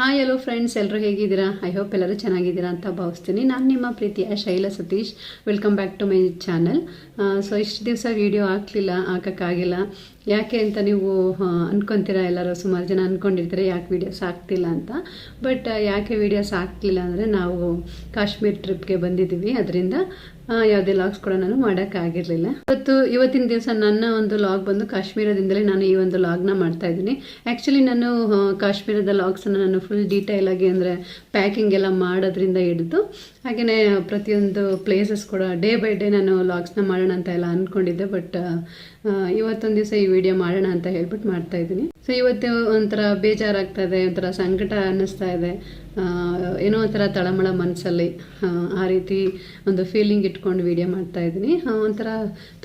Hi hello friends ಎಲ್ಲರೂ ಹೇಗಿದ್ದೀರಾ? I hope ಎಲ್ಲರೂ ಚೆನ್ನಾಗಿದ್ದೀರಾ ಅಂತ ಭಾವಿಸ್ತೀನಿ. ನಾನು ನಿಮ್ಮ ಪ್ರೀತಿಯ Shaila Satish. Welcome back to my channel so ಇಷ್ಟು ದಿವಸ ವೀಡಿಯೋ ಹಾಕ್ಲಿಲ್ಲ, ಹಾಕೋಕ್ಕಾಗಿಲ್ಲ. ಯಾಕೆ ಅಂತ ನೀವು ಅನ್ಕೊತೀರಾ? ಎಲ್ಲರೂ ಸುಮಾರು ಜನ ಅಂದ್ಕೊಂಡಿರ್ತಾರೆ ಯಾಕೆ ವೀಡಿಯೋಸ್ ಆಗ್ತಿಲ್ಲ ಅಂತ. ಬಟ್ ಯಾಕೆ ವೀಡಿಯೋಸ್ ಆಗ್ತಿಲ್ಲ ಅಂದರೆ ನಾವು ಕಾಶ್ಮೀರ್ ಟ್ರಿಪ್ಗೆ ಬಂದಿದ್ದೀವಿ. ಅದರಿಂದ ಯಾವುದೇ ಲಾಗ್ಸ್ ಕೂಡ ನಾನು ಮಾಡೋಕ್ಕಾಗಿರಲಿಲ್ಲ ಇವತ್ತು, ಇವತ್ತಿನ ದಿವಸ ನನ್ನ ಒಂದು ಲಾಗ್ ಬಂದು ಕಾಶ್ಮೀರದಿಂದಲೇ ನಾನು ಈ ಒಂದು ಲಾಗ್ನ ಮಾಡ್ತಾ ಇದ್ದೀನಿ. ಆ್ಯಕ್ಚುಲಿ ನಾನು ಕಾಶ್ಮೀರದ ಲಾಗ್ಸನ್ನು ನಾನು ಫುಲ್ ಡೀಟೇಲ್ ಆಗಿ ಅಂದರೆ ಪ್ಯಾಕಿಂಗ್ ಎಲ್ಲ ಮಾಡೋದ್ರಿಂದ ಹಿಡಿದು ಹಾಗೆಯೇ ಪ್ರತಿಯೊಂದು ಪ್ಲೇಸಸ್ ಕೂಡ ಡೇ ಬೈ ಡೇ ನಾನು ಲಾಗ್ಸ್ನ ಮಾಡೋಣ ಅಂತ ಎಲ್ಲ ಅಂದ್ಕೊಂಡಿದ್ದೆ ಬಟ್ ಇವತ್ತೊಂದು ದಿವಸ ಈ ವಿಡಿಯೋ ಮಾಡೋಣ ಅಂತ ಹೇಳ್ಬಿಟ್ಟು ಮಾಡ್ತಾ ಇದ್ದೀನಿ. ಸೊ ಇವತ್ತು ಒಂಥರ ಬೇಜಾರಾಗ್ತಾ ಇದೆ ಒಂಥರ ಸಂಕಟ ಅನ್ನಿಸ್ತಾ ಇದೆ. ಏನೋ ಒಂಥರ ತಳಮಳ ಮನಸ್ಸಲ್ಲಿ ಆ ರೀತಿ ಒಂದು ಫೀಲಿಂಗ್ ಇಟ್ಕೊಂಡು ವಿಡಿಯೋ ಮಾಡ್ತಾ ಇದ್ದೀನಿ. ಒಂಥರ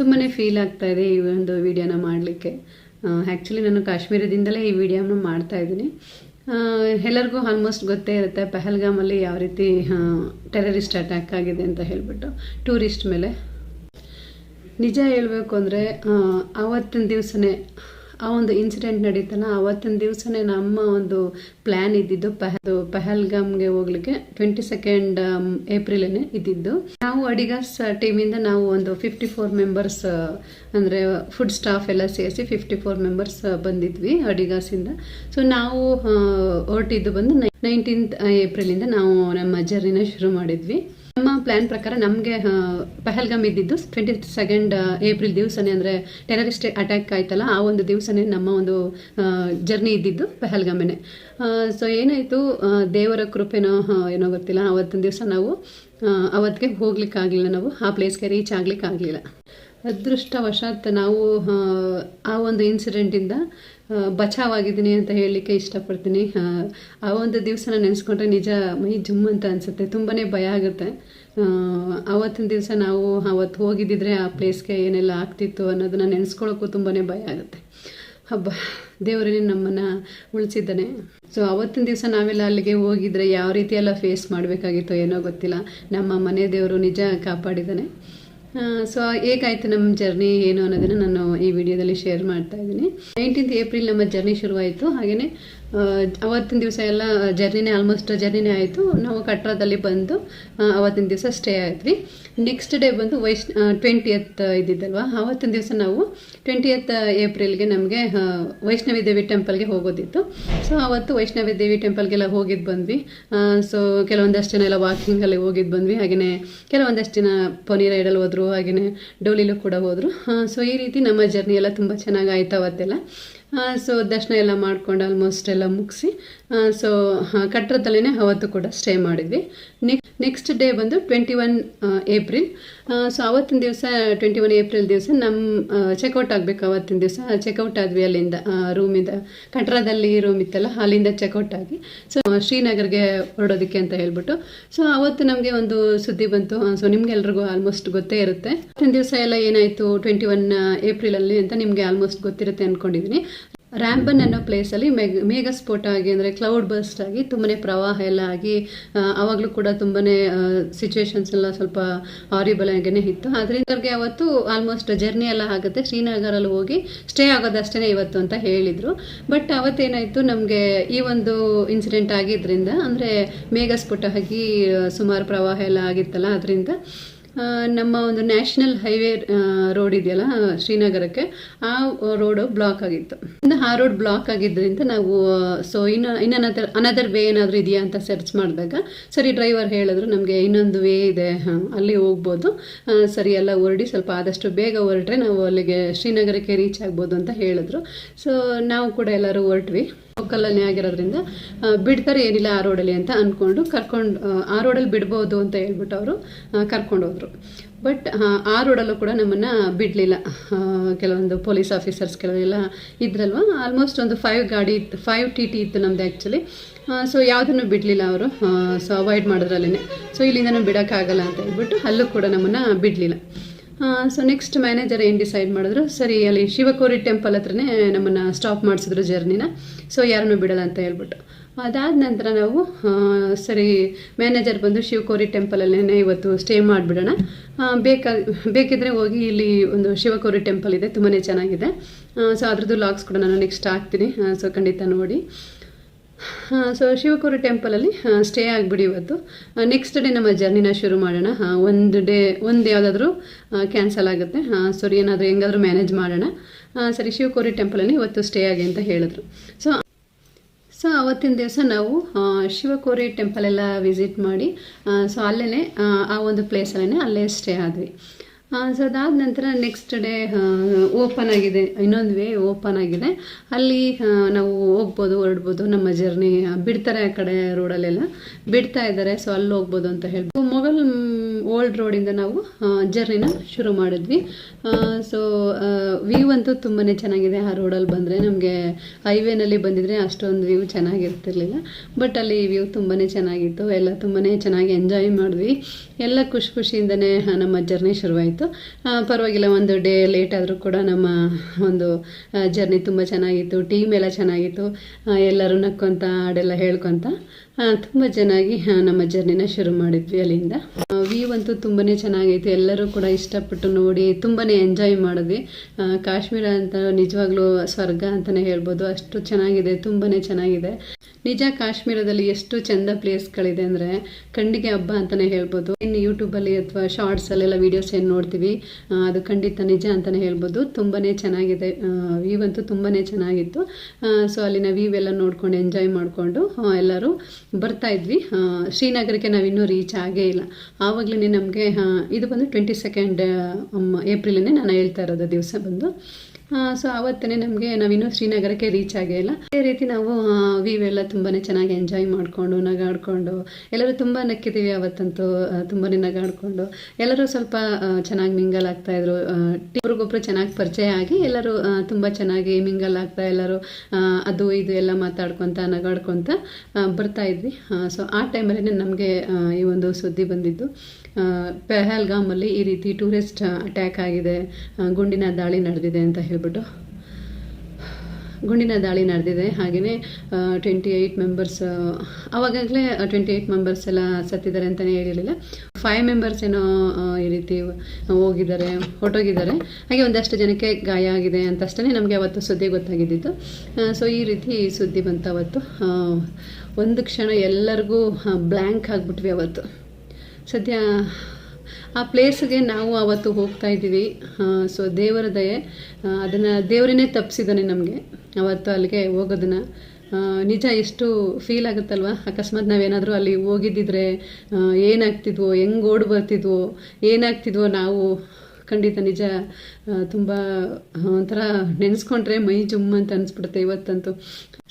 ತುಂಬಾ ಫೀಲ್ ಆಗ್ತಾ ಇದೆ ಈ ಒಂದು ವಿಡಿಯೋನ ಮಾಡಲಿಕ್ಕೆ. ಆ್ಯಕ್ಚುಲಿ ನಾನು ಕಾಶ್ಮೀರದಿಂದಲೇ ಈ ವಿಡಿಯೋನ ಮಾಡ್ತಾ ಇದ್ದೀನಿ. ಎಲ್ಲರಿಗೂ ಆಲ್ಮೋಸ್ಟ್ ಗೊತ್ತೇ ಇರುತ್ತೆ, ಪಹಲ್ಗಾಮಲ್ಲಿ ಯಾವ ರೀತಿ ಟೆರರಿಸ್ಟ್ ಅಟ್ಯಾಕ್ ಆಗಿದೆ ಅಂತ ಹೇಳಿಬಿಟ್ಟು. ಟೂರಿಸ್ಟ್ ಮೇಲೆ. ನಿಜ ಹೇಳಬೇಕು ಅಂದರೆ ಆವತ್ತಿನ ದಿವಸನೇ, ಆ ಒಂದು ಇನ್ಸಿಡೆಂಟ್ ನಡೀತಲ್ಲ ಆವತ್ತಿನ ದಿವಸನೇ ನಮ್ಮ ಒಂದು ಪ್ಲ್ಯಾನ್ ಇದ್ದಿದ್ದು ಪಹ ಪೆಹಲ್ಗಾಮ್ಗೆ ಹೋಗ್ಲಿಕ್ಕೆ ಟ್ವೆಂಟಿ ಸೆಕೆಂಡ್ ಏಪ್ರಿಲೇ ಇದ್ದಿದ್ದು. ನಾವು ಅಡಿಗಾಸ್ ಟೀಮಿಂದ ನಾವು ಒಂದು ಫಿಫ್ಟಿ ಫೋರ್ ಮೆಂಬರ್ಸ್ ಅಂದರೆ ಫುಡ್ ಸ್ಟಾಫ್ ಎಲ್ಲ ಸೇರಿಸಿ ಫಿಫ್ಟಿ ಫೋರ್ ಮೆಂಬರ್ಸ್ ಬಂದಿದ್ವಿ ಅಡಿಗಾಸಿಂದ ಸೊ ನಾವು ಹೊರಟಿದ್ದು ಬಂದು ನೈನ್ಟೀನ್ತ್ ಏಪ್ರಿಲಿಂದ ನಾವು ನಮ್ಮ ಜರ್ನಿನ ಶುರು ಮಾಡಿದ್ವಿ. ನಮ್ಮ ಪ್ಲಾನ್ ಪ್ರಕಾರ ನಮಗೆ ಪಹಲ್ಗಾಮ್ ಇದ್ದಿದ್ದು ಟ್ವೆಂಟಿ ಸೆಕೆಂಡ್ ಏಪ್ರಿಲ್ ದಿವಸನೇ ಅಂದರೆ ಟೆರರಿಸ್ಟ್ ಅಟ್ಯಾಕ್ ಆಯ್ತಲ್ಲ, ಆ ಒಂದು ದಿವಸನೇ ನಮ್ಮ ಒಂದು ಜರ್ನಿ ಇದ್ದಿದ್ದು ಪಹಲ್ಗಾಮೇನೆ. ಸೊ ಏನಾಯಿತು ದೇವರ ಕೃಪೆನೋ ಏನೋ ಗೊತ್ತಿಲ್ಲ, ಅವತ್ತಿನ ದಿವಸ ನಾವು ಅವತ್ತಿಗೆ ಹೋಗ್ಲಿಕ್ಕಾಗಲಿಲ್ಲ ನಾವು, ಆ ಪ್ಲೇಸ್ಗೆ ರೀಚ್ ಆಗ್ಲಿಕ್ಕಾಗಲಿಲ್ಲ. ಅದೃಷ್ಟವಶಾತ್ ನಾವು ಆ ಒಂದು ಇನ್ಸಿಡೆಂಟಿಂದ ಬಚಾವಾಗಿದ್ದೀನಿ ಅಂತ ಹೇಳಲಿಕ್ಕೆ ಇಷ್ಟಪಡ್ತೀನಿ. ಆ, ಒಂದು ದಿವಸನ ನೆನೆಸ್ಕೊಂಡ್ರೆ ನಿಜ ಮೈ ಜುಮ್ ಅಂತ ಅನಿಸುತ್ತೆ. ತುಂಬಾ ಭಯ ಆಗುತ್ತೆ. ಆವತ್ತಿನ ದಿವಸ ನಾವು ಅವತ್ತು ಹೋಗಿದ್ದಿದ್ರೆ ಆ ಪ್ಲೇಸ್ಗೆ ಏನೆಲ್ಲ ಆಗ್ತಿತ್ತು ಅನ್ನೋದನ್ನ ನೆನೆಸ್ಕೊಳ್ಳೋಕ್ಕೂ ತುಂಬಾ ಭಯ ಆಗುತ್ತೆ. ಹಬ್ಬ ದೇವರೇ ನಮ್ಮನ್ನು ಉಳಿಸಿದ್ದಾನೆ. ಸೊ ಅವತ್ತಿನ ದಿವಸ ನಾವೆಲ್ಲ ಅಲ್ಲಿಗೆ ಹೋಗಿದ್ರೆ ಯಾವ ರೀತಿ ಎಲ್ಲ ಫೇಸ್ ಮಾಡಬೇಕಾಗಿತ್ತೋ ಏನೋ ಗೊತ್ತಿಲ್ಲ. ನಮ್ಮ ಮನೆ ದೇವರು ನಿಜ ಕಾಪಾಡಿದ್ದಾನೆ. ಸೊ ಏಕಾಯ್ತು ನಮ್ಮ ಜರ್ನಿ ಏನು ಅನ್ನೋದನ್ನು ನಾನು ಈ ವಿಡಿಯೋದಲ್ಲಿ ಶೇರ್ ಮಾಡ್ತಾ ಇದ್ದೀನಿ. ನೈನ್ಟೀನ್ತ್ ಏಪ್ರಿಲ್ ನಮ್ಮ ಜರ್ನಿ ಶುರುವಾಯಿತು. ಹಾಗೆಯೇ ಅವತ್ತಿನ ದಿವಸ ಎಲ್ಲ ಜರ್ನಿನೇ ಆಲ್ಮೋಸ್ಟ್ ಜರ್ನಿನೇ ಆಯಿತು. ನಾವು ಕಟ್ರಾದಲ್ಲಿ ಬಂದು ಅವತ್ತಿನ ದಿವಸ ಸ್ಟೇ ಆದ್ವಿ. ನೆಕ್ಸ್ಟ್ ಡೇ ಬಂದು ವೈಶ್ ಟ್ವೆಂಟಿಯತ್ ಇದ್ದಿದ್ದಲ್ವಾ? ಅವತ್ತಿನ ದಿವಸ ನಾವು ಟ್ವೆಂಟಿಯತ್ ಏಪ್ರಿಲ್ಗೆ ನಮಗೆ ವೈಷ್ಣವಿ ದೇವಿ ಟೆಂಪಲ್ಗೆ ಹೋಗೋದಿತ್ತು. ಸೊ ಅವತ್ತು ವೈಷ್ಣವಿ ದೇವಿ ಟೆಂಪಲ್ಗೆಲ್ಲ ಹೋಗಿದ್ದು ಬಂದ್ವಿ. ಸೊ ಕೆಲವೊಂದಷ್ಟು ಜನ ಎಲ್ಲ ವಾಕಿಂಗಲ್ಲಿ ಹೋಗಿದ್ದು ಬಂದ್ವಿ. ಹಾಗೆಯೇ ಕೆಲವೊಂದಷ್ಟು ಜನ ಪೊನಿ ರೈಡಲ್ಲಿ ಹೋದರು. ಹಾಗೆಯೇ ಡೋಲಿಲು ಕೂಡ ಹೋದರು. ಸೊ ಈ ರೀತಿ ನಮ್ಮ ಜರ್ನಿ ಎಲ್ಲ ತುಂಬ ಚೆನ್ನಾಗಿ ಆಯ್ತು ಅವತ್ತೆಲ್ಲ. ಸೊ ದರ್ಶನ ಎಲ್ಲ ಮಾಡ್ಕೊಂಡು ಆಲ್ಮೋಸ್ಟ್ ಎಲ್ಲ ಮುಗಿಸಿ ಸೊ ಕಟ್ರದಲ್ಲೇ ಅವತ್ತು ಕೂಡ ಸ್ಟೇ ಮಾಡಿದ್ವಿ. ನೆಕ್ಸ್ಟ್ ನೆಕ್ಸ್ಟ್ ಡೇ ಬಂದು ಟ್ವೆಂಟಿ ಒನ್ ಏಪ್ರಿಲ್ ಸೊ ಅವತ್ತಿನ ದಿವಸ ಟ್ವೆಂಟಿ ಒನ್ ಏಪ್ರಿಲ್ ದಿವಸ ನಮ್ಮ ಚೆಕ್ಔಟ್ ಆಗಬೇಕು ಅವತ್ತಿನ ದಿವಸ. ಚೆಕ್ಔಟ್ ಆದ್ವಿ ಅಲ್ಲಿಂದ ರೂಮಿಂದ. ಕಟ್ರದಲ್ಲಿ ರೂಮ್ ಇತ್ತಲ್ಲ, ಅಲ್ಲಿಂದ ಚೆಕ್ಔಟ್ ಆಗಿ. ಸೊ ಶ್ರೀನಗರ್ಗೆ ಹೊರಡೋದಕ್ಕೆ ಅಂತ ಹೇಳ್ಬಿಟ್ಟು. ಸೊ ಅವತ್ತು ನಮಗೆ ಒಂದು ಸುದ್ದಿ ಬಂತು. ಸೊ ನಿಮ್ಗೆಲ್ರಿಗೂ ಆಲ್ಮೋಸ್ಟ್ ಗೊತ್ತೇ ಇರುತ್ತೆ. ಅವತ್ತಿನ ದಿವಸ ಎಲ್ಲ ಏನಾಯಿತು ಟ್ವೆಂಟಿ ಒನ್ ಏಪ್ರಿಲಲ್ಲಿ ಅಂತ ನಿಮಗೆ ಆಲ್ಮೋಸ್ಟ್ ಗೊತ್ತಿರುತ್ತೆ ಅಂದ್ಕೊಂಡಿದ್ದೀನಿ ರ್ಯಾಂಬನ್ ಅನ್ನೋ ಪ್ಲೇಸಲ್ಲಿ ಮೇಘ ಮೇಘ ಸ್ಫೋಟ ಆಗಿ ಅಂದರೆ ಕ್ಲೌಡ್ ಬರ್ಸ್ಟ್ ಆಗಿ ತುಂಬನೇ ಪ್ರವಾಹ ಎಲ್ಲ ಆಗಿ ಆವಾಗಲೂ ಕೂಡ ತುಂಬನೇ ಸಿಚುವೇಶನ್ಸ್ ಎಲ್ಲ ಸ್ವಲ್ಪ ಹಾರಿಬಲ್ ಆಗೇ ಇತ್ತು. ಅದರಿಂದಗೆ ಅವತ್ತು ಆಲ್ಮೋಸ್ಟ್ ಜರ್ನಿ ಎಲ್ಲ ಆಗುತ್ತೆ. ಶ್ರೀನಗರಲ್ಲಿ ಹೋಗಿ ಸ್ಟೇ ಆಗೋದಷ್ಟೇ ಇವತ್ತು ಅಂತ ಹೇಳಿದರು. ಬಟ್ ಅವತ್ತೇನಾಯಿತು, ನಮಗೆ ಈ ಒಂದು ಇನ್ಸಿಡೆಂಟ್ ಆಗಿದ್ದರಿಂದ ಅಂದರೆ ಮೇಘಸ್ಫೋಟ ಆಗಿ ಸುಮಾರು ಪ್ರವಾಹ ಎಲ್ಲ ಆಗಿತ್ತಲ್ಲ ಅದರಿಂದ ನಮ್ಮ ಒಂದು ನ್ಯಾಷನಲ್ ಹೈವೇ ರೋಡ್ ಇದೆಯಲ್ಲ ಶ್ರೀನಗರಕ್ಕೆ, ಆ ರೋಡು ಬ್ಲಾಕ್ ಆಗಿತ್ತು. ಆ ರೋಡ್ ಬ್ಲಾಕ್ ಆಗಿದ್ದರಿಂದ ನಾವು ಸೊ ಇನ್ನು ಇನ್ನೊಂದು ಅನದರ್ ವೇ ಏನಾದರೂ ಇದೆಯಾ ಅಂತ ಸರ್ಚ್ ಮಾಡಿದಾಗ, ಸರಿ ಡ್ರೈವರ್ ಹೇಳಿದ್ರು, ನಮಗೆ ಇನ್ನೊಂದು ವೇ ಇದೆ ಅಲ್ಲಿ ಹೋಗ್ಬೋದು. ಸರಿ, ಎಲ್ಲ ಹೊರಡಿ ಸ್ವಲ್ಪ ಆದಷ್ಟು ಬೇಗ ಹೊರಟ್ರೆ ನಾವು ಅಲ್ಲಿಗೆ ಶ್ರೀನಗರಕ್ಕೆ ರೀಚ್ ಆಗ್ಬೋದು ಅಂತ ಹೇಳಿದ್ರು. ಸೊ ನಾವು ಕೂಡ ಎಲ್ಲರೂ ಹೊರಟ್ವಿ. ಲೋಕಲಲ್ಲಿ ಆಗಿರೋದ್ರಿಂದ ಬಿಡ್ತಾರೆ ಏನಿಲ್ಲ ಆ ರೋಡಲ್ಲಿ ಅಂತ ಅಂದ್ಕೊಂಡು ಕರ್ಕೊಂಡು, ಆ ರೋಡಲ್ಲಿ ಬಿಡ್ಬೋದು ಅಂತ ಹೇಳ್ಬಿಟ್ಟು ಅವರು ಕರ್ಕೊಂಡು ಹೋದರು. ಬಟ್ ಆ ರೋಡಲ್ಲೂ ಕೂಡ ನಮ್ಮನ್ನು ಬಿಡಲಿಲ್ಲ. ಕೆಲವೊಂದು ಪೊಲೀಸ್ ಆಫೀಸರ್ಸ್ ಕೆಲವೆಲ್ಲ ಇದ್ರಲ್ವ ಆಲ್ಮೋಸ್ಟ್ ಒಂದು ಫೈವ್ ಗಾಡಿ ಇತ್ತು ಫೈವ್ ಟಿ ಟಿ ಇತ್ತು ನಮ್ಮದು ಆ್ಯಕ್ಚುಲಿ ಸೊ ಯಾವುದನ್ನು ಬಿಡಲಿಲ್ಲ ಅವರು ಸೊ ಅವಾಯ್ಡ್ ಮಾಡೋದ್ರಲ್ಲೇ ಸೊ ಇಲ್ಲಿಂದನೂ ಬಿಡೋಕ್ಕಾಗಲ್ಲ ಅಂತ ಹೇಳ್ಬಿಟ್ಟು ಅಲ್ಲೂ ಕೂಡ ನಮ್ಮನ್ನು ಬಿಡಲಿಲ್ಲ. ಸೊ ನೆಕ್ಸ್ಟ್ ಮ್ಯಾನೇಜರ್ ಏನು ಡಿಸೈಡ್ ಮಾಡಿದ್ರು, ಸರಿ ಅಲ್ಲಿ ಶಿವಕೋರಿ ಟೆಂಪಲ್ ಹತ್ರನೇ ನಮ್ಮನ್ನು ಸ್ಟಾಪ್ ಮಾಡಿಸಿದ್ರು ಜರ್ನಿನ ಸೊ ಯಾರನ್ನೂ ಬಿಡಲ್ಲ ಅಂತ ಹೇಳ್ಬಿಟ್ಟು. ಅದಾದ ನಂತರ ನಾವು ಸರಿ ಮ್ಯಾನೇಜರ್ ಬಂದು ಶಿವಕೋರಿ ಟೆಂಪಲಲ್ಲೇ ಇವತ್ತು ಸ್ಟೇ ಮಾಡಿಬಿಡೋಣ. ಬೇಕಾ, ಬೇಕಿದ್ರೆ ಹೋಗಿ ಇಲ್ಲಿ ಒಂದು ಶಿವಕೋರಿ ಟೆಂಪಲ್ ಇದೆ ತುಂಬಾ ಚೆನ್ನಾಗಿದೆ. ಸೊ ಅದ್ರದ್ದು ಲಾಗ್ಸ್ ಕೂಡ ನಾನು ನೆಕ್ಸ್ಟ್ ಹಾಕ್ತೀನಿ. ಸೊ ಖಂಡಿತ ನೋಡಿ. ಸೊ ಶಿವಕೋರಿ ಟೆಂಪಲಲ್ಲಿ ಸ್ಟೇ ಆಗಿಬಿಡಿ ಇವತ್ತು. ನೆಕ್ಸ್ಟ್ ಡೇ ನಮ್ಮ ಜರ್ನಿನ ಶುರು ಮಾಡೋಣ. ಒಂದು ಡೇ ಒಂದು ಯಾವುದಾದ್ರೂ ಕ್ಯಾನ್ಸಲ್ ಆಗುತ್ತೆ. ಸರಿ ಏನಾದರೂ ಹೆಂಗಾದ್ರೂ ಮ್ಯಾನೇಜ್ ಮಾಡೋಣ. ಸರಿ, ಶಿವಕೋರಿ ಟೆಂಪಲಲ್ಲಿ ಇವತ್ತು ಸ್ಟೇ ಆಗಿ ಅಂತ ಹೇಳಿದ್ರು. ಸೊ ಸೊ ಅವತ್ತಿನ ದಿವಸ ನಾವು ಶಿವಕೋರಿ ಟೆಂಪಲ್ ಎಲ್ಲ ವಿಸಿಟ್ ಮಾಡಿ ಸೊ ಅಲ್ಲೇ ಆ ಒಂದು ಪ್ಲೇಸಲ್ಲೇ ಅಲ್ಲೇ ಸ್ಟೇ ಆದ್ವಿ. ಸೊ ಅದಾದ ನಂತರ ನೆಕ್ಸ್ಟ್ ಡೇ ಓಪನ್ ಆಗಿದೆ, ಇನ್ನೊಂದು ವೇ ಓಪನ್ ಆಗಿದೆ. ಅಲ್ಲಿ ನಾವು ಹೋಗ್ಬೋದು, ಹೊರಡ್ಬೋದು, ನಮ್ಮ ಜರ್ನಿ ಬಿಡ್ತಾರೆ ಆ ಕಡೆ ರೋಡಲ್ಲೆಲ್ಲ ಬಿಡ್ತಾ ಇದ್ದಾರೆ ಸೊ ಅಲ್ಲಿ ಹೋಗ್ಬೋದು ಅಂತ ಹೇಳ್ಬೋದು. ಮೊಘಲ್ ಓಲ್ಡ್ ರೋಡಿಂದ ನಾವು ಜರ್ನಿನ ಶುರು ಮಾಡಿದ್ವಿ. ಸೊ ವ್ಯೂ ಅಂತೂ ತುಂಬಾ ಚೆನ್ನಾಗಿದೆ. ಆ ರೋಡಲ್ಲಿ ಬಂದರೆ ನಮಗೆ ಹೈವೇನಲ್ಲಿ ಬಂದಿದ್ರೆ ಅಷ್ಟೊಂದು ವ್ಯೂ ಚೆನ್ನಾಗಿರ್ತಿರ್ಲಿಲ್ಲ. ಬಟ್ ಅಲ್ಲಿ ವ್ಯೂ ತುಂಬಾ ಚೆನ್ನಾಗಿತ್ತು. ಎಲ್ಲ ತುಂಬಾ ಚೆನ್ನಾಗಿ ಎಂಜಾಯ್ ಮಾಡಿದ್ವಿ. ಎಲ್ಲ ಖುಷಿ ಖುಷಿಯಿಂದನೇ ನಮ್ಮ ಜರ್ನಿ ಶುರುವಾಯಿತು. ಪರವಾಗಿಲ್ಲ, ಒಂದು ಡೇ ಲೇಟ್ ಆದರೂ ಕೂಡ ನಮ್ಮ ಒಂದು ಜರ್ನಿ ತುಂಬ ಚೆನ್ನಾಗಿತ್ತು. ಟೀಮ್ ಎಲ್ಲ ಚೆನ್ನಾಗಿತ್ತು. ಎಲ್ಲರೂ ನಕ್ಕೊಂತ, ಹಾಡೆಲ್ಲ ಹೇಳ್ಕೊತ ತುಂಬ ಚೆನ್ನಾಗಿ ನಮ್ಮ ಜರ್ನಿನ ಶುರು ಮಾಡಿದ್ವಿ ಅಲ್ಲಿಂದ. ವ್ಯೂ ಅಂತೂ ತುಂಬಾ ಚೆನ್ನಾಗೈತೆ. ಎಲ್ಲರೂ ಕೂಡ ಇಷ್ಟಪಟ್ಟು ನೋಡಿ ತುಂಬಾ ಎಂಜಾಯ್ ಮಾಡಿದ್ವಿ. ಕಾಶ್ಮೀರ ಅಂತ ನಿಜವಾಗ್ಲೂ ಸ್ವರ್ಗ ಅಂತಲೇ ಹೇಳ್ಬೋದು. ಅಷ್ಟು ಚೆನ್ನಾಗಿದೆ ತುಂಬಾ ಚೆನ್ನಾಗಿದೆ. ನಿಜ, ಕಾಶ್ಮೀರದಲ್ಲಿ ಎಷ್ಟು ಚೆಂದ ಪ್ಲೇಸ್ಗಳಿದೆ ಅಂದರೆ ಕಣ್ಣಿಗೆ ಹಬ್ಬ ಅಂತಲೇ ಹೇಳ್ಬೋದು. ಇನ್ನು ಯೂಟ್ಯೂಬಲ್ಲಿ ಅಥವಾ ಶಾರ್ಟ್ಸಲ್ಲೆಲ್ಲ ವೀಡಿಯೋಸ್ ಏನು ನೋಡ್ತೀವಿ ಅದು ಖಂಡಿತ ನಿಜ ಅಂತಲೇ ಹೇಳ್ಬೋದು. ತುಂಬಾ ಚೆನ್ನಾಗಿದೆ. ವ್ಯೂ ಅಂತೂ ತುಂಬಾ ಚೆನ್ನಾಗಿತ್ತು. ಸೊ ಅಲ್ಲಿನ ವ್ಯೂ ಎಲ್ಲ ನೋಡ್ಕೊಂಡು ಎಂಜಾಯ್ ಮಾಡಿಕೊಂಡು ಎಲ್ಲರೂ ಬರ್ತಾ ಇದ್ವಿ. ಶ್ರೀನಗರಕ್ಕೆ ನಾವು ಇನ್ನೂ ರೀಚ್ ಆಗೇ ಇಲ್ಲ. ಆವಾಗಲೇ ನಮಗೆ ಇದು ಬಂದು ಟ್ವೆಂಟಿ ಸೆಕೆಂಡ್ ಏಪ್ರಿಲೇ ನಾನು ಹೇಳ್ತಾ ಇರೋದು ದಿವಸ ಬಂದು. ಸೊ ಆವತ್ತೇ ನಮಗೆ ನಾವಿನ್ನೂ ಶ್ರೀನಗರಕ್ಕೆ ರೀಚ್ ಆಗೇ ಇಲ್ಲ. ಅದೇ ರೀತಿ ನಾವು ವೀವೆಲ್ಲ ತುಂಬಾ ಚೆನ್ನಾಗಿ ಎಂಜಾಯ್ ಮಾಡಿಕೊಂಡು, ನಗಾಡ್ಕೊಂಡು, ಎಲ್ಲರೂ ತುಂಬ ನಕ್ಕಿದ್ದೀವಿ ಅವತ್ತಂತೂ ತುಂಬಾ ನಗಾಡ್ಕೊಂಡು. ಎಲ್ಲರೂ ಸ್ವಲ್ಪ ಚೆನ್ನಾಗಿ ಮಿಂಗಲ್ ಆಗ್ತಾ ಇದ್ರು. ಒಬ್ರಿಗೊಬ್ರು ಚೆನ್ನಾಗಿ ಪರಿಚಯ ಆಗಿ ಎಲ್ಲರೂ ತುಂಬ ಚೆನ್ನಾಗಿ ಮಿಂಗಲ್ ಆಗ್ತಾ ಎಲ್ಲರೂ ಅದು ಇದು ಎಲ್ಲ ಮಾತಾಡ್ಕೊತ, ನಗಾಡ್ಕೊತ ಬರ್ತಾ ಇದ್ವಿ. ಸೊ ಆ ಟೈಮಲ್ಲೇ ನಮಗೆ ಈ ಒಂದು ಸುದ್ದಿ ಬಂದಿದ್ದು. ಪೆಹಲ್ಗಾಮಲ್ಲಿ ಈ ರೀತಿ ಟೂರಿಸ್ಟ್ ಅಟ್ಯಾಕ್ ಆಗಿದೆ ಗುಂಡಿನ ದಾಳಿ ನಡೆದಿದೆ ಅಂತ ಹೇಳ್ಬಿಟ್ಟು ಗುಂಡಿನ ದಾಳಿ ನಡೆದಿದೆ. ಹಾಗೆಯೇ ಟ್ವೆಂಟಿ ಏಯ್ಟ್ ಮೆಂಬರ್ಸ್ ಅವಾಗಲೇ ಟ್ವೆಂಟಿ ಏಯ್ಟ್ ಮೆಂಬರ್ಸ್ ಎಲ್ಲ ಸತ್ತಿದ್ದಾರೆ ಅಂತಲೇ ಹೇಳಿರಲಿಲ್ಲ. ಫೈವ್ ಮೆಂಬರ್ಸ್ ಏನೋ ಈ ರೀತಿ ಹೋಗಿದ್ದಾರೆ, ಹೊರಟೋಗಿದ್ದಾರೆ. ಹಾಗೆ ಒಂದಷ್ಟು ಜನಕ್ಕೆ ಗಾಯ ಆಗಿದೆ ಅಂತಷ್ಟೇ ನಮಗೆ ಅವತ್ತು ಸುದ್ದಿ ಗೊತ್ತಾಗಿದ್ದಿತ್ತು. ಸೊ ಈ ರೀತಿ ಸುದ್ದಿ ಬಂತು ಅವತ್ತು. ಒಂದು ಕ್ಷಣ ಎಲ್ಲರಿಗೂ ಬ್ಲ್ಯಾಂಕ್ ಆಗಿಬಿಟ್ವಿ ಅವತ್ತು. ಸದ್ಯ ಆ ಪ್ಲೇಸ್ಗೆ ನಾವು ಆವತ್ತು ಹೋಗ್ತಾ ಇದ್ದೀವಿ. ಸೊ ದೇವರ ದಯೆ ಅದನ್ನು ದೇವರನ್ನೇ ತಪ್ಪಿಸಿದ್ದಾನೆ ನಮಗೆ. ಅವತ್ತು ಅಲ್ಲಿಗೆ ಹೋಗೋದನ್ನು. ನಿಜ ಎಷ್ಟು ಫೀಲ್ ಆಗುತ್ತಲ್ವ? ಅಕಸ್ಮಾತ್ ನಾವೇನಾದರೂ ಅಲ್ಲಿ ಹೋಗಿದ್ದಿದ್ರೆ ಏನಾಗ್ತಿದ್ವೋ, ಹೆಂಗೆ ಓಡ್ ಬರ್ತಿದ್ವೋ, ಏನಾಗ್ತಿದ್ವೋ ನಾವು ಖಂಡಿತ ನಿಜ. ತುಂಬ ಒಂಥರ ನೆನೆಸ್ಕೊಂಡ್ರೆ ಮೈ ಜುಮ್ ಅಂತ ಅನಿಸ್ಬಿಡುತ್ತೆ ಇವತ್ತಂತೂ.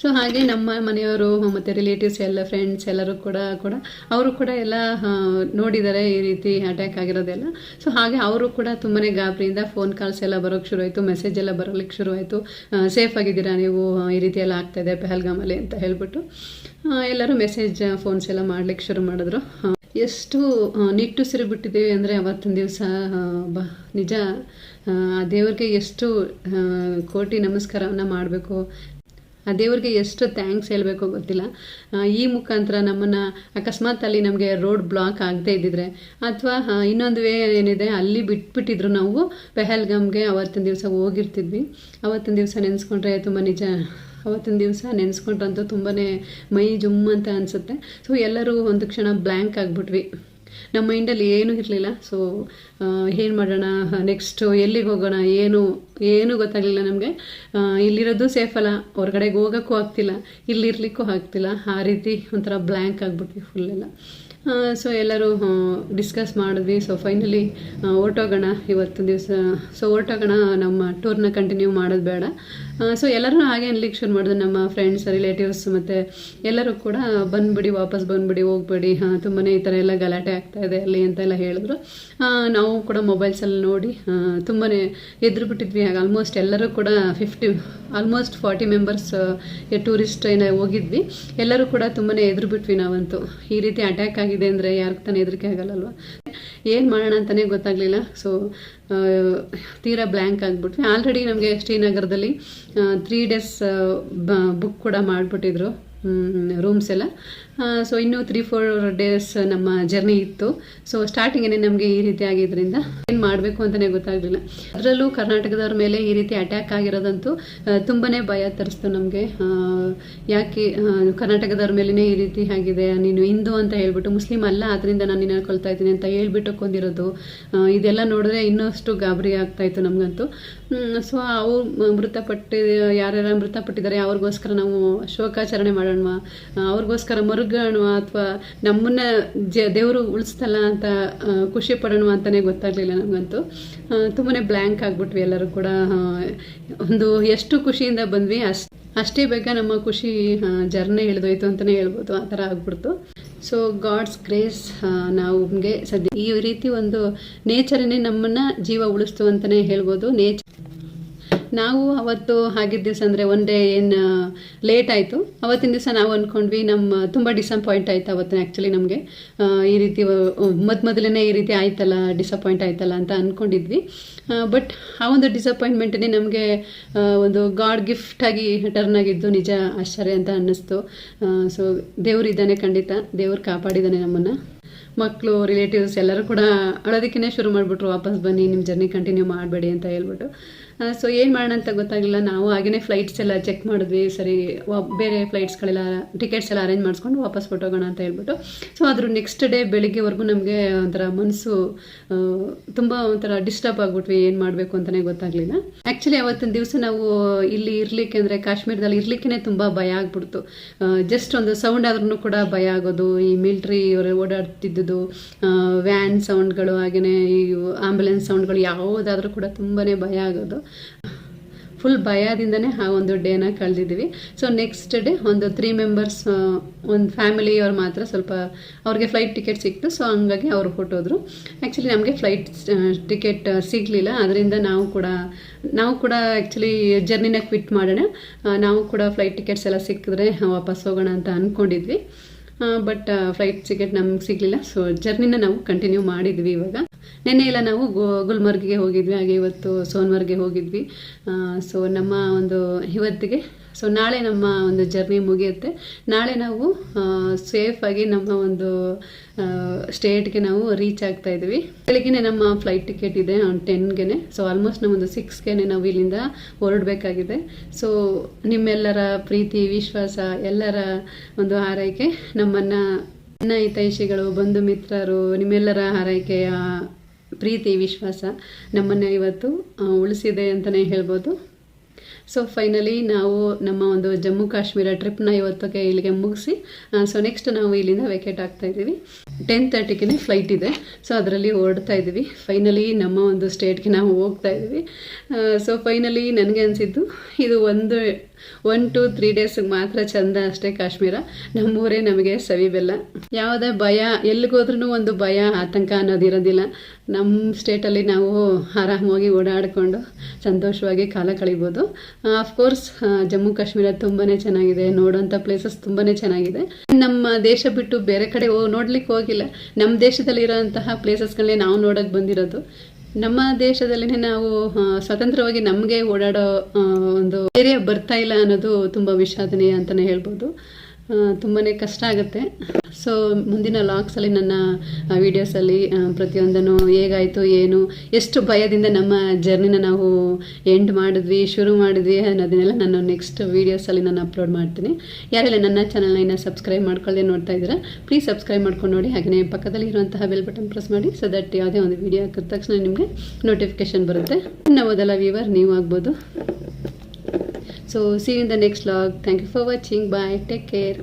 ಸೊ ಹಾಗೆ ನಮ್ಮ ಮನೆಯವರು, ಮತ್ತು ರಿಲೇಟಿವ್ಸ್ ಎಲ್ಲ ಫ್ರೆಂಡ್ಸ್ ಎಲ್ಲರೂ ಕೂಡ ಕೂಡ ಅವರು ಕೂಡ ಎಲ್ಲ ನೋಡಿದ್ದಾರೆ ಈ ರೀತಿ ಅಟ್ಯಾಕ್ ಆಗಿರೋದೆಲ್ಲ. ಸೊ ಹಾಗೆ ಅವರು ಕೂಡ ತುಂಬಾ ಗಾಬರಿಯಿಂದ ಫೋನ್ ಕಾಲ್ಸ್ ಎಲ್ಲ ಬರೋಕ್ಕೆ ಆಯಿತು ಮೆಸೇಜ್ ಎಲ್ಲ ಬರೋಲಿಕ್ಕೆ ಶುರುವಾಯಿತು. ಸೇಫ್ ಆಗಿದ್ದೀರಾ ನೀವು? ಈ ರೀತಿ ಎಲ್ಲ ಆಗ್ತಾಯಿದೆ ಪೆಹಲ್ಗಾಮಲ್ಲಿ ಅಂತ ಹೇಳ್ಬಿಟ್ಟು ಎಲ್ಲರೂ ಮೆಸೇಜ್ ಫೋನ್ಸ್ ಎಲ್ಲ ಮಾಡ್ಲಿಕ್ಕೆ ಶುರು ಮಾಡಿದ್ರು. ಎಷ್ಟು ನಿಟ್ಟುಸಿರು ಬಿಟ್ಟಿದ್ದೇವೆ ಅಂದರೆ ಅವತ್ತಿನ ದಿವಸ ಬ, ನಿಜ, ಆ ದೇವ್ರಿಗೆ ಎಷ್ಟು ಕೋಟಿ ನಮಸ್ಕಾರವನ್ನು ಮಾಡಬೇಕು, ಆ ದೇವ್ರಿಗೆ ಎಷ್ಟು ಥ್ಯಾಂಕ್ಸ್ ಹೇಳಬೇಕು ಗೊತ್ತಿಲ್ಲ. ಈ ಮುಖಾಂತರ ನಮ್ಮನ್ನು ಅಕಸ್ಮಾತ್ ಅಲ್ಲಿ ನಮಗೆ ರೋಡ್ ಬ್ಲಾಕ್ ಆಗದೆ ಇದ್ದಿದ್ರೆ, ಅಥವಾ ಇನ್ನೊಂದು ವೇ ಏನಿದೆ, ಅಲ್ಲಿ ಬಿಟ್ಬಿಟ್ಟಿದ್ರು ನಾವು, ಪೆಹಲ್ಗಾಮ್ಗೆ ಅವತ್ತಿನ ದಿವಸ ಹೋಗಿರ್ತಿದ್ವಿ. ಅವತ್ತಿನ ದಿವಸ ನೆನೆಸ್ಕೊಂಡ್ರೆ ತುಂಬ ನಿಜ ಅವತ್ತಿನ ದಿವಸ ನೆನೆಸ್ಕೊಂಡ್ರಂತೂ ತುಂಬಾ ಮೈ ಜುಮ್ ಅಂತ ಅನಿಸುತ್ತೆ. ಸೊ ಎಲ್ಲರೂ ಒಂದು ಕ್ಷಣ ಬ್ಲ್ಯಾಂಕ್ ಆಗಿಬಿಟ್ವಿ. ನಮ್ಮ ಮೈಂಡಲ್ಲಿ ಏನೂ ಇರಲಿಲ್ಲ. ಸೊ ಏನು ಮಾಡೋಣ? ನೆಕ್ಸ್ಟು ಎಲ್ಲಿಗೆ ಹೋಗೋಣ? ಏನು? ಏನೂ ಗೊತ್ತಾಗಲಿಲ್ಲ ನಮಗೆ. ಇಲ್ಲಿರೋದು ಸೇಫ್ ಅಲ್ಲ. ಹೊರಗಡೆಗೆ ಹೋಗೋಕ್ಕೂ ಆಗ್ತಿಲ್ಲ. ಇಲ್ಲಿರ್ಲಿಕ್ಕೂ ಆಗ್ತಿಲ್ಲ. ಆ ರೀತಿ ಒಂಥರ ಬ್ಲ್ಯಾಂಕ್ ಆಗಿಬಿಟ್ವಿ ಫುಲ್ಲೆಲ್ಲ ಸೊ ಎಲ್ಲರೂ ಡಿಸ್ಕಸ್ ಮಾಡಿದ್ವಿ. ಸೊ ಫೈನಲಿ ಹೊರಟೋಗೋಣ ಇವತ್ತು ದಿವಸ. ಸೊ ಹೊರಟೋಗೋಣ. ನಮ್ಮ ಟೂರ್ನ ಕಂಟಿನ್ಯೂ ಮಾಡೋದು ಬೇಡ. ಸೊ ಎಲ್ಲರೂ ಹಾಗೆ ಅನ್ಲಿಕ್ಕೆ ಶುರು ಮಾಡಿದ್ರು ನಮ್ಮ ಫ್ರೆಂಡ್ಸ್ ರಿಲೇಟಿವ್ಸ್ ಮತ್ತು ಎಲ್ಲರೂ ಕೂಡ ಬಂದ್ಬಿಡಿ, ವಾಪಸ್ ಬಂದ್ಬಿಡಿ, ಹೋಗ್ಬೇಡಿ. ಹಾಂ ತುಂಬಾ ಈ ಥರ ಎಲ್ಲ ಗಲಾಟೆ ಆಗ್ತಾ ಇದೆ ಅಲ್ಲಿ ಅಂತೆಲ್ಲ ಹೇಳಿದ್ರು. ನಾವು ಕೂಡ ಮೊಬೈಲ್ಸಲ್ಲಿ ನೋಡಿ ತುಂಬಾ ಎದ್ರು ಬಿಟ್ಟಿದ್ವಿ. ಹಾಗೆ ಆಲ್ಮೋಸ್ಟ್ ಎಲ್ಲರೂ ಕೂಡ fifty almost forty members tourist ಏನೋ ಹೋಗಿದ್ವಿ. ಎಲ್ಲರೂ ಕೂಡ ತುಂಬಾ ಎದ್ರು ಬಿಟ್ವಿ ನಾವಂತೂ. ಈ ರೀತಿ ಅಟ್ಯಾಕ್ ಆಗಿದೆ ಅಂದರೆ ಯಾರಿಗೂ ತಾನೇ ಹೆದರಿಕೆ ಆಗಲ್ಲಲ್ವ ಏನು ಮಾಡೋಣ ಅಂತಲೇ ಗೊತ್ತಾಗಲಿಲ್ಲ. ಸೊ ತೀರಾ ಬ್ಲ್ಯಾಂಕ್ ಆಗಿಬಿಟ್ವಿ. ಆಲ್ರೆಡಿ ನಮಗೆ ಶ್ರೀನಗರದಲ್ಲಿ ತ್ರೀ ಡೇಸ್ ಬುಕ್ ಕೂಡ ಮಾಡಿಬಿಟ್ಟಿದ್ರು. ರೂಮ್ಸ್ ಎಲ್ಲ. ಸೊ ಇನ್ನೂ ತ್ರೀ ಫೋರ್ ಡೇಸ್ ನಮ್ಮ ಜರ್ನಿ ಇತ್ತು. ಸೊ ಸ್ಟಾರ್ಟಿಂಗೇ ನಮಗೆ ಈ ರೀತಿ ಆಗಿದ್ದರಿಂದ ಏನು ಮಾಡಬೇಕು ಅಂತಲೇ ಗೊತ್ತಾಗಲಿಲ್ಲ. ಅದರಲ್ಲೂ ಕರ್ನಾಟಕದವ್ರ ಮೇಲೆ ಈ ರೀತಿ ಅಟ್ಯಾಕ್ ಆಗಿರೋದಂತೂ ತುಂಬಾ ಭಯ ತರಿಸ್ತು ನಮಗೆ. ಯಾಕೆ ಕರ್ನಾಟಕದವ್ರ ಮೇಲೇ ಈ ರೀತಿ ಆಗಿದೆ, ನೀನು ಹಿಂದೂ ಅಂತ ಹೇಳ್ಬಿಟ್ಟು, ಮುಸ್ಲಿಂ ಅಲ್ಲ ಅದರಿಂದ ನಾನು ನಿನ್ನ ಕೊಳ್ತಾ ಇದ್ದೀನಿ ಅಂತ ಹೇಳ್ಬಿಟ್ಟು ಕೊಂದಿರೋದು. ಇದೆಲ್ಲ ನೋಡಿದ್ರೆ ಇನ್ನಷ್ಟು ಗಾಬರಿ ಆಗ್ತಾ ಇತ್ತು ನಮಗಂತೂ. ಸೊ ಅವು ಮೃತಪಟ್ಟಿ, ಯಾರ್ಯಾರು ಮೃತಪಟ್ಟಿದ್ದಾರೆ, ಅವ್ರಿಗೋಸ್ಕರ ನಾವು ಶೋಕಾಚರಣೆ ಮಾಡೋಣ ಅವ್ರಿಗೋಸ್ಕರ ಮರುಗೋಣ ಅಥವಾ ನಮ್ಮನ್ನ ಜ, ದೇವರು ಉಳಿಸ್ತಲ್ಲ ಅಂತ ಖುಷಿ ಪಡೋಣ ಅಂತಲೇ ಗೊತ್ತಾಗ್ಲಿಲ್ಲ ನಮಗಂತೂ. ತುಂಬಾ ಬ್ಲ್ಯಾಂಕ್ ಆಗಿಬಿಟ್ವಿ ಎಲ್ಲರೂ ಕೂಡ. ಒಂದು ಎಷ್ಟು ಖುಷಿಯಿಂದ ಬಂದ್ವಿ, ಅಷ್ಟು, ಅಷ್ಟೇ ಬೇಗ ನಮ್ಮ ಖುಷಿ ಜರ್ನಿ ಇಳಿದೋಯ್ತು ಅಂತಾನೆ ಹೇಳ್ಬೋದು, ಆ ಥರ ಆಗ್ಬಿಡ್ತು. ಸೊ ಗಾಡ್ಸ್ ಗ್ರೇಸ್ ನಮಗೆ ಸದ್ಯ ಈ ರೀತಿ ಒಂದು ನೇಚರನ್ನೇ ನಮ್ಮನ್ನ ಜೀವ ಉಳಿಸ್ತು ಅಂತಾನೆ ಹೇಳ್ಬೋದು. ನೇಚರ್ ನಾವು ಅವತ್ತು ಆಗಿದ್ದ ದಿವಸ ಅಂದರೆ ಒನ್ ಡೇ ಏನು ಲೇಟ್ ಆಯಿತು. ಅವತ್ತಿನ ದಿವಸ ನಾವು ಅಂದ್ಕೊಂಡ್ವಿ ನಮ್ಮ ತುಂಬ ಡಿಸಪಾಯಿಂಟ್ ಆಯ್ತು ಅವತ್ತಿನ ಆ್ಯಕ್ಚುಲಿ ನಮಗೆ. ಈ ರೀತಿ ಮೊದ್ ಮೊದಲೇ ಈ ರೀತಿ ಆಯ್ತಲ್ಲ ಡಿಸಪಾಯಿಂಟ್ ಆಯ್ತಲ್ಲ ಅಂತ ಅಂದ್ಕೊಂಡಿದ್ವಿ ಬಟ್ ಆ ಒಂದು ಡಿಸಪಾಯಿಂಟ್ಮೆಂಟೇ ನಮಗೆ ಒಂದು ಗಾಡ್ ಗಿಫ್ಟಾಗಿ ಟರ್ನ್ ಆಗಿದ್ದು ನಿಜ ಆಶ್ಚರ್ಯ ಅಂತ ಅನ್ನಿಸ್ತು. ಸೊ ದೇವರಿದ್ದಾನೆ ಖಂಡಿತ. ದೇವ್ರು ಕಾಪಾಡಿದ್ದಾನೆ ನಮ್ಮನ್ನು. ಮಕ್ಕಳು ರಿಲೇಟಿವ್ಸ್ ಎಲ್ಲರೂ ಕೂಡ ಅಳೋದಕ್ಕೇ ಶುರು ಮಾಡಿಬಿಟ್ರು. ವಾಪಸ್ ಬನ್ನಿ ನಿಮ್ಮ ಜರ್ನಿ ಕಂಟಿನ್ಯೂ ಮಾಡಬೇಡಿ ಅಂತ ಹೇಳ್ಬಿಟ್ಟು. ಸೊ ಏನು ಮಾಡೋಣ ಅಂತ ಗೊತ್ತಾಗಿಲ್ಲ. ನಾವು ಹಾಗೆಯೇ ಫ್ಲೈಟ್ಸ್ ಎಲ್ಲ ಚೆಕ್ ಮಾಡಿದ್ವಿ. ಸರಿ ಬೇರೆ ಫ್ಲೈಟ್ಸ್ಗಳೆಲ್ಲ ಟಿಕೆಟ್ಸ್ ಎಲ್ಲ ಅರೇಂಜ್ ಮಾಡಿಸ್ಕೊಂಡು ವಾಪಸ್ ಹೊಟ್ಟೋಗೋಣ ಅಂತ ಹೇಳ್ಬಿಟ್ಟು. ಸೊ ಆದರೂ ನೆಕ್ಸ್ಟ್ ಡೇ ಬೆಳಿಗ್ಗೆವರೆಗೂ ನಮಗೆ ಒಂಥರ ಮನಸ್ಸು ತುಂಬ ಒಂಥರ ಡಿಸ್ಟರ್ಬ್ ಆಗಿಬಿಟ್ವಿ. ಏನು ಮಾಡಬೇಕು ಅಂತಲೇ ಗೊತ್ತಾಗಲಿಲ್ಲ. ಆ್ಯಕ್ಚುಲಿ ಅವತ್ತಿನ ದಿವಸ ನಾವು ಇಲ್ಲಿ ಇರಲಿಕ್ಕೆ ಅಂದರೆ ಕಾಶ್ಮೀರದಲ್ಲಿ ಇರಲಿಕ್ಕೆ ತುಂಬ ಭಯ ಆಗ್ಬಿಡ್ತು. ಜಸ್ಟ್ ಒಂದು ಸೌಂಡ್ ಆದ್ರೂ ಕೂಡ ಭಯ ಆಗೋದು. ಈ ಮಿಲ್ಟ್ರಿ ಅವರು ಓಡಾಡ್ತಿದ್ದುದು ವ್ಯಾನ್ ಸೌಂಡ್ಗಳು ಹಾಗೆಯೇ ಈ ಆಂಬ್ಯುಲೆನ್ಸ್ ಸೌಂಡ್ಗಳು ಯಾವುದಾದ್ರೂ ಕೂಡ ತುಂಬಾ ಭಯ ಆಗೋದು. ಫುಲ್ ಭಯದಿಂದನೇ ಆ ಒಂದು ಡೇನ ಕಳೆದಿದ್ದೀವಿ. ಸೊ ನೆಕ್ಸ್ಟ್ ಡೇ ಒಂದು ತ್ರೀ ಮೆಂಬರ್ಸ್ ಒಂದು ಫ್ಯಾಮಿಲಿಯವ್ರು ಮಾತ್ರ ಸ್ವಲ್ಪ ಅವ್ರಿಗೆ ಫ್ಲೈಟ್ ಟಿಕೆಟ್ ಸಿಕ್ತು. ಸೊ ಹಂಗಾಗಿ ಅವರು ಹೊಟ್ಟೋದ್ರು ಆ್ಯಕ್ಚುಲಿ ನಮಗೆ ಫ್ಲೈಟ್ ಟಿಕೆಟ್ ಸಿಗಲಿಲ್ಲ. ಅದರಿಂದ ನಾವು ಕೂಡ ನಾವು ಕೂಡ ಆ್ಯಕ್ಚುಲಿ ಜರ್ನಿನ ಕ್ವಿಟ್ ಮಾಡೋಣ. ನಾವು ಕೂಡ ಫ್ಲೈಟ್ ಟಿಕೆಟ್ಸ್ ಎಲ್ಲ ಸಿಕ್ಕಿದ್ರೆ ವಾಪಸ್ ಹೋಗೋಣ ಅಂತ ಅಂದ್ಕೊಂಡಿದ್ವಿ ಬಟ್ ಫ್ಲೈಟ್ ಟಿಕೆಟ್ ನಮ್ಗೆ ಸಿಗಲಿಲ್ಲ. ಸೊ ಜರ್ನಿನ ನಾವು ಕಂಟಿನ್ಯೂ ಮಾಡಿದ್ವಿ ಇವಾಗ. ನಿನ್ನೆ ಎಲ್ಲ ನಾವು ಗುಲ್ಮರ್ಗಿಗೆ ಹೋಗಿದ್ವಿ, ಹಾಗೆ ಇವತ್ತು ಸೋನ್ಮರ್ಗೆ ಹೋಗಿದ್ವಿ. ಸೊ ನಮ್ಮ ಒಂದು ಇವತ್ತಿಗೆ ಸೊ ನಾಳೆ ನಮ್ಮ ಒಂದು ಜರ್ನಿ ಮುಗಿಯುತ್ತೆ. ನಾಳೆ ನಾವು ಸೇಫಾಗಿ ನಮ್ಮ ಒಂದು ಸ್ಟೇಟ್ಗೆ ನಾವು ರೀಚ್ ಆಗ್ತಾ ಇದ್ವಿ ಬೆಳಿಗ್ಗೆ ನಮ್ಮ ಫ್ಲೈಟ್ ಟಿಕೆಟ್ ಇದೆ ಟೆನ್ಗೆ ಸೊ ಆಲ್ಮೋಸ್ಟ್ ನಮ್ಮೊಂದು ಸಿಕ್ಸ್ಗೆ ನಾವು ಇಲ್ಲಿಂದ ಹೊರಡಬೇಕಾಗಿದೆ. ಸೊ ನಿಮ್ಮೆಲ್ಲರ ಪ್ರೀತಿ, ವಿಶ್ವಾಸ, ಎಲ್ಲರ ಒಂದು ಆರೈಕೆ ನಮ್ಮನ್ನು ಹಿತೈಷಿಗಳು ಬಂಧು ಮಿತ್ರರು, ನಿಮ್ಮೆಲ್ಲರ ಹಾರೈಕೆಯ ಪ್ರೀತಿ, ವಿಶ್ವಾಸ ನಮ್ಮನ್ನು ಇವತ್ತು ಉಳಿಸಿದೆ ಅಂತಲೇ ಹೇಳ್ಬೋದು. ಸೊ ಫೈನಲಿ ನಾವು ನಮ್ಮ ಒಂದು ಜಮ್ಮು ಕಾಶ್ಮೀರ ಟ್ರಿಪ್ನ ಇವತ್ತಕ್ಕೆ ಇಲ್ಲಿಗೆ ಮುಗಿಸಿ ಸೊ ನೆಕ್ಸ್ಟ್ ನಾವು ಇಲ್ಲಿಂದ ವೆಕೇಟ್ ಆಗ್ತಾ ಇದ್ದೀವಿ. ಟೆನ್ ತರ್ಟಿಗೆ ಫ್ಲೈಟ್ ಇದೆ. ಸೊ ಅದರಲ್ಲಿ ಓಡ್ತಾ ಇದ್ದೀವಿ. ಫೈನಲಿ ನಮ್ಮ ಒಂದು ಸ್ಟೇಟ್ಗೆ ನಾವು ಹೋಗ್ತಾ ಇದ್ದೀವಿ. ಸೊ ಫೈನಲಿ ನನಗೆ ಅನಿಸಿದ್ದು, ಇದು ಒಂದು ಒನ್ ಟು ತ್ರೀ ಡೇಸ್ ಮಾತ್ರ ಚಂದ ಅಷ್ಟೇ ಕಾಶ್ಮೀರ. ನಮ್ಮೂರೇ ನಮಗೆ ಸವಿ ಬೆಲ್ಲ. ಯಾವುದೇ ಭಯ ಎಲ್ಲಿಗೋದ್ರೂ ಒಂದು ಭಯ, ಆತಂಕ ಅನ್ನೋದಿರೋದಿಲ್ಲ ನಮ್ಮ ಸ್ಟೇಟಲ್ಲಿ ನಾವು ಆರಾಮಾಗಿ ಓಡಾಡಿಕೊಂಡು ಸಂತೋಷವಾಗಿ ಕಾಲ ಕಳಿಬೋದು. ಆಫ್ಕೋರ್ಸ್ ಜಮ್ಮು ಕಾಶ್ಮೀರ ತುಂಬಾ ಚೆನ್ನಾಗಿದೆ. ನೋಡೋಂಥ ಪ್ಲೇಸಸ್ ತುಂಬಾ ಚೆನ್ನಾಗಿದೆ. ನಮ್ಮ ದೇಶ ಬಿಟ್ಟು ಬೇರೆ ಕಡೆ ನೋಡ್ಲಿಕ್ಕೆ ಹೋಗಿಲ್ಲ. ನಮ್ಮ ದೇಶದಲ್ಲಿರೋಂತಹ ಪ್ಲೇಸಸ್ಗಳನ್ನೇ ನಾವು ನೋಡೋಕೆ ಬಂದಿರೋದು. ನಮ್ಮ ದೇಶದಲ್ಲಿನೇ ನಾವು ಸ್ವತಂತ್ರವಾಗಿ ನಮಗೆ ಓಡಾಡೋ ಒಂದು ಏರಿಯಾ ಬರ್ತಾ ಇಲ್ಲ ಅನ್ನೋದು ತುಂಬಾ ವಿಷಾದನೀಯ ಅಂತಾನೆ ಹೇಳ್ಬೋದು. ತುಂಬಾ ಕಷ್ಟ ಆಗುತ್ತೆ. ಸೊ ಮುಂದಿನ ಲಾಕ್ಸಲ್ಲಿ ನನ್ನ ವೀಡಿಯೋಸಲ್ಲಿ ಪ್ರತಿಯೊಂದನ್ನು ಹೇಗಾಯಿತು, ಏನು, ಎಷ್ಟು ಭಯದಿಂದ ನಮ್ಮ ಜರ್ನಿನ ನಾವು ಎಂಡ್ ಮಾಡಿದ್ವಿ, ಶುರು ಮಾಡಿದ್ವಿ ಅನ್ನೋದನ್ನೆಲ್ಲ ನಾನು ನೆಕ್ಸ್ಟ್ ವೀಡಿಯೋಸಲ್ಲಿ ನಾನು ಅಪ್ಲೋಡ್ ಮಾಡ್ತೀನಿ. ಯಾರೆಲ್ಲ ನನ್ನ ಚಾನಲ್ನ ಇನ್ನೂ ಸಬ್ಸ್ಕ್ರೈಬ್ ಮಾಡ್ಕೊಳ್ಳದೆ ನೋಡ್ತಾ ಇದ್ದೀರಾ ಪ್ಲೀಸ್ ಸಬ್ಸ್ಕ್ರೈಬ್ ಮಾಡ್ಕೊಂಡು ನೋಡಿ, ಹಾಗೆಯೇ ಪಕ್ಕದಲ್ಲಿ ಇರುವಂತಹ ಬೆಲ್ ಬಟನ್ ಪ್ರೆಸ್ ಮಾಡಿ ಸೊ ದಟ್ ಯಾವುದೇ ಒಂದು ವೀಡಿಯೋ ಹಾಕಿದ ತಕ್ಷಣ ನಿಮಗೆ ನೋಟಿಫಿಕೇಶನ್ ಬರುತ್ತೆ. ಇನ್ನು ಮೊದಲ ವ್ಯೂವರ್ ನೀವು ಆಗ್ಬೋದು. So see you in the next vlog. Thank you for watching. Bye. Take care.